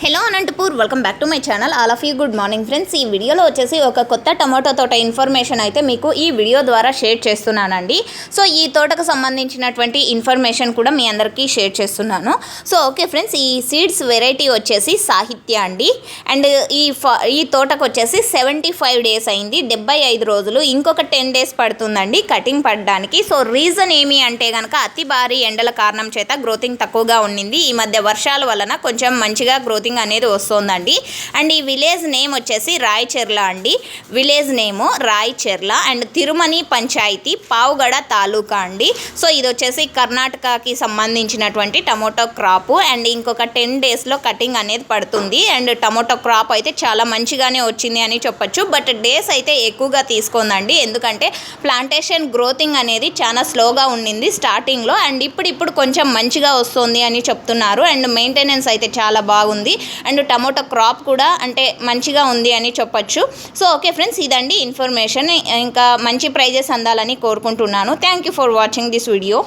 Hello Anantapur welcome back to my channel all of you good morning friends ఈ వీడియోలో వచ్చేసి ఒక కొత్త టమాటో తోట ఇన్ఫర్మేషన్ అయితే మీకు ఈ వీడియో ద్వారా షేర్ చేస్తున్నానండి. సో ఈ తోటకు సంబంధించినటువంటి ఇన్ఫర్మేషన్ కూడా మీ అందరికీ షేర్ చేస్తున్నాను. సో ఓకే ఫ్రెండ్స్ ఈ సీడ్స్ వెరైటీ వచ్చేసి సాహిత్య అండి. అండ్ ఈ ఫ ఈ తోటకు వచ్చేసి సెవెంటీ ఫైవ్ డేస్ అయింది. డెబ్బై ఐదు రోజులు. ఇంకొక టెన్ డేస్ పడుతుందండి కటింగ్ పడడానికి. సో రీజన్ ఏమి అంటే కనుక అతి భారీ ఎండల కారణం చేత గ్రోతింగ్ తక్కువగా ఉండింది ఈ మధ్య వర్షాల వలన కొంచెం మంచిగా గ్రోతింగ్ అనేది వస్తుందండి. అండ్ ఈ విలేజ్ నేమ్ వచ్చేసి రాయచెర్ల అండి. Village name Rayacherla and Tirumani panchayat Pavagada taluka అండి. సో ఇది వచ్చేసి కర్ణాటకకి సంబంధించినటువంటి టమోటో క్రాప్ అండ్ ఇంకొక టెన్ డేస్లో కటింగ్ అనేది పడుతుంది. అండ్ టమోటో క్రాప్ అయితే చాలా మంచిగానే వచ్చింది అని చెప్పొచ్చు. బట్ డేస్ అయితే ఎక్కువగా తీసుకుందండి. ఎందుకంటే ప్లాంటేషన్ గ్రోతింగ్ అనేది చాలా స్లోగా ఉండింది స్టార్టింగ్లో అండ్ ఇప్పుడు ఇప్పుడు కొంచెం మంచిగా వస్తుంది అని చెప్తున్నారు. అండ్ మెయింటెనెన్స్ అయితే చాలా బాగుంది. అండ్ టమోటో క్రాప్ కూడా అంటే మంచిగా ఉంది అని చెప్పొచ్చు. సో ఓకే ఫ్రెండ్స్ ఇదండి ఇన్ఫర్మేషన్. ఇంకా మంచి ప్రైజెస్ అందాలని కోరుకుంటున్నాను. Thank you for watching this video